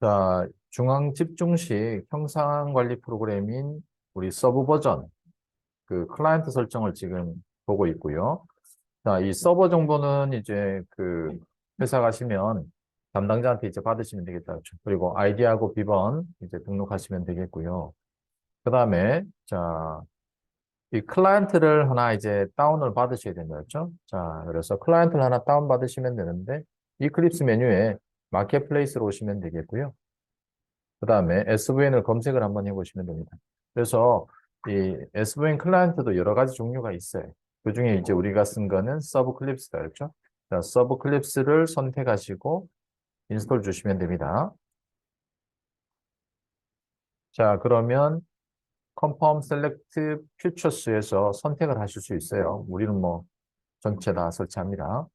자, 중앙 집중식 형상 관리 프로그램인 우리 서브 버전, 그 클라이언트 설정을 지금 보고 있고요. 자, 이 서버 정보는 이제 그 회사 가시면 담당자한테 이제 받으시면 되겠다. 그리고 아이디하고 비번 이제 등록하시면 되겠고요. 그 다음에, 자, 이 클라이언트를 하나 이제 다운을 받으셔야 된다. 그렇죠? 자, 그래서 클라이언트를 하나 다운 받으시면 되는데, 이클립스 메뉴에 마켓플레이스로 오시면 되겠고요. 그 다음에 SVN을 검색을 한번 해보시면 됩니다. 그래서 이 SVN 클라이언트도 여러 가지 종류가 있어요. 그 중에 이제 우리가 쓴 거는 서브 클립스다. 자, 서브 클립스를 선택하시고 인스톨 주시면 됩니다. 자, 그러면 Confirm Select Features에서 선택을 하실 수 있어요. 우리는 뭐 전체 다 설치합니다.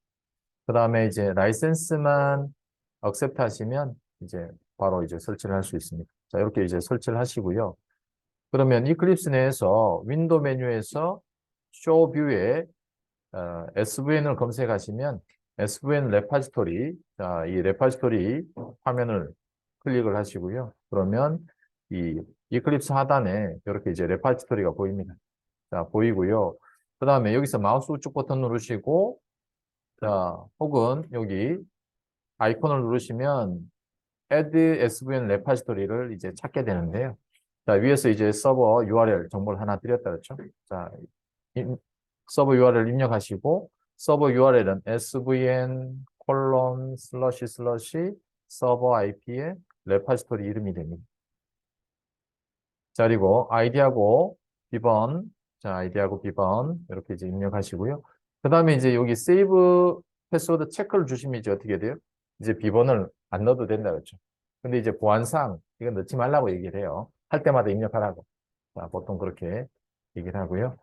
그 다음에 이제 라이센스만 accept 하시면 이제 바로 이제 설치를 할 수 있습니다. 자, 이렇게 이제 설치를 하시고요. 그러면 이클립스 내에서 윈도우 메뉴에서 Show View에 어, SVN을 검색하시면 SVN 레파지토리, 자, 이 레파지토리 화면을 클릭을 하시고요. 그러면 이 이클립스 하단에 이렇게 이제 레파지토리가 보입니다. 자, 보이고요. 그 다음에 여기서 마우스 우측 버튼 누르시고, 자, 혹은 여기 아이콘을 누르시면 add svn 레파지토리를 이제 찾게 되는데요. 자, 위에서 이제 서버 URL 정보를 하나 드렸다 그렇죠? 자, 임- 서버 URL 입력하시고 서버 URL은 svn 콜론 슬러시 슬러시 서버 IP의 레파지토리 이름이 됩니다. 자, 그리고 아이디하고 비번, 자, 아이디하고 비번 이렇게 이제 입력하시고요. 그 다음에 이제 여기 세이브 패스워드 체크를 주시면 이제 어떻게 돼요? 이제 비번을 안 넣어도 된다 그랬죠. 근데 이제 보안상 이건 넣지 말라고 얘기를 해요. 할 때마다 입력하라고. 자, 보통 그렇게 얘기를 하고요.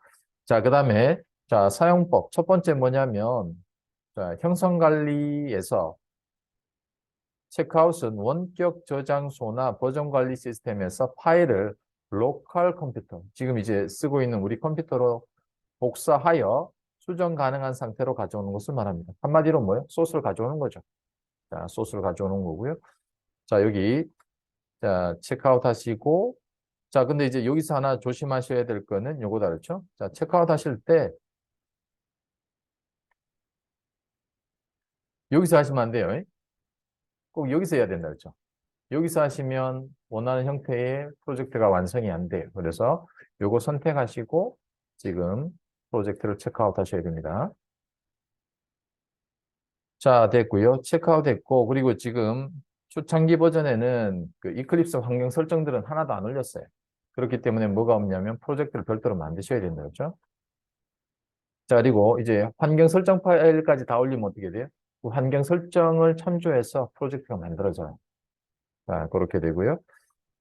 자, 그 다음에 자, 사용법. 첫 번째 뭐냐면 자, 형성 관리에서 체크아웃은 원격 저장소나 버전 관리 시스템에서 파일을 로컬 컴퓨터, 지금 이제 쓰고 있는 우리 컴퓨터로 복사하여 수정 가능한 상태로 가져오는 것을 말합니다. 한마디로 뭐예요? 소스를 가져오는 거죠. 자, 소스를 가져오는 거고요. 자, 여기 자, 체크아웃 하시고 자, 근데 이제 여기서 하나 조심하셔야 될 거는 요거다 그렇죠? 자, 체크아웃 하실 때 여기서 하시면 안 돼요. 꼭 여기서 해야 된다 그렇죠? 여기서 하시면 원하는 형태의 프로젝트가 완성이 안 돼요. 그래서 요거 선택하시고 지금 프로젝트를 체크아웃 하셔야 됩니다. 자, 됐고요. 체크아웃 됐고 그리고 지금 초창기 버전에는 그 이클립스 환경 설정들은 하나도 안 올렸어요. 그렇기 때문에 뭐가 없냐면 프로젝트를 별도로 만드셔야 된다 그렇죠? 자, 그리고 이제 환경 설정 파일까지 다 올리면 어떻게 돼요? 그 환경 설정을 참조해서 프로젝트가 만들어져요. 자, 그렇게 되고요.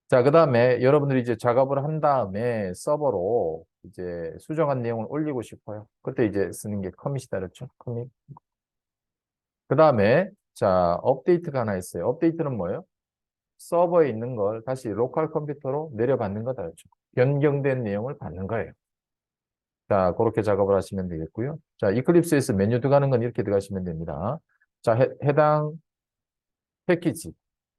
자, 그 다음에 여러분들이 이제 작업을 한 다음에 서버로 이제 수정한 내용을 올리고 싶어요. 그때 이제 쓰는 게 커밋이다 그렇죠? 커밋. 그 다음에 자, 업데이트가 하나 있어요. 업데이트는 뭐예요? 서버에 있는 걸 다시 로컬 컴퓨터로 내려받는 거다 그렇죠? 변경된 내용을 받는 거예요. 자, 그렇게 작업을 하시면 되겠고요. 자, 이클립스에서 메뉴 들어가는 건 이렇게 들어가시면 됩니다. 자, 해, 해당 패키지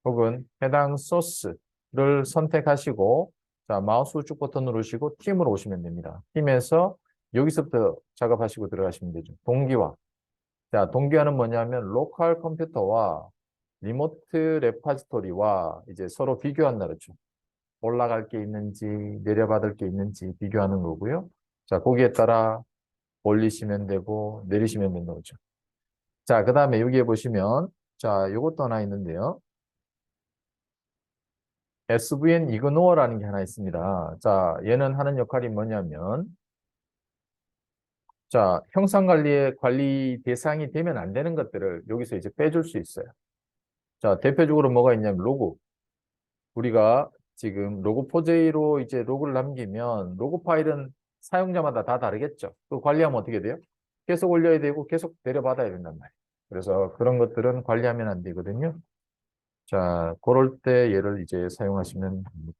혹은 해당 소스를 선택하시고 자, 마우스 우측 버튼 누르시고 팀으로 오시면 됩니다. 팀에서 여기서부터 작업하시고 들어가시면 되죠. 동기화. 자, 동기화는 뭐냐면 로컬 컴퓨터와 리모트 레파지토리와 이제 서로 비교한다 그렇죠. 올라갈 게 있는지 내려받을 게 있는지 비교하는 거고요. 자, 거기에 따라 올리시면 되고 내리시면 된다 그렇죠. 자, 그 다음에 여기에 보시면 자, 요것도 하나 있는데요. SVN 이그노어라는 게 하나 있습니다. 자, 얘는 하는 역할이 뭐냐면 자, 형상 관리의 관리 대상이 되면 안 되는 것들을 여기서 이제 빼줄 수 있어요. 자, 대표적으로 뭐가 있냐면 로고. 우리가 지금 로고4j로 이제 로그를 남기면 로고 파일은 사용자마다 다 다르겠죠. 그 관리하면 어떻게 돼요? 계속 올려야 되고 계속 내려받아야 된단 말이에요. 그래서 그런 것들은 관리하면 안 되거든요. 자, 그럴 때 얘를 이제 사용하시면 됩니다.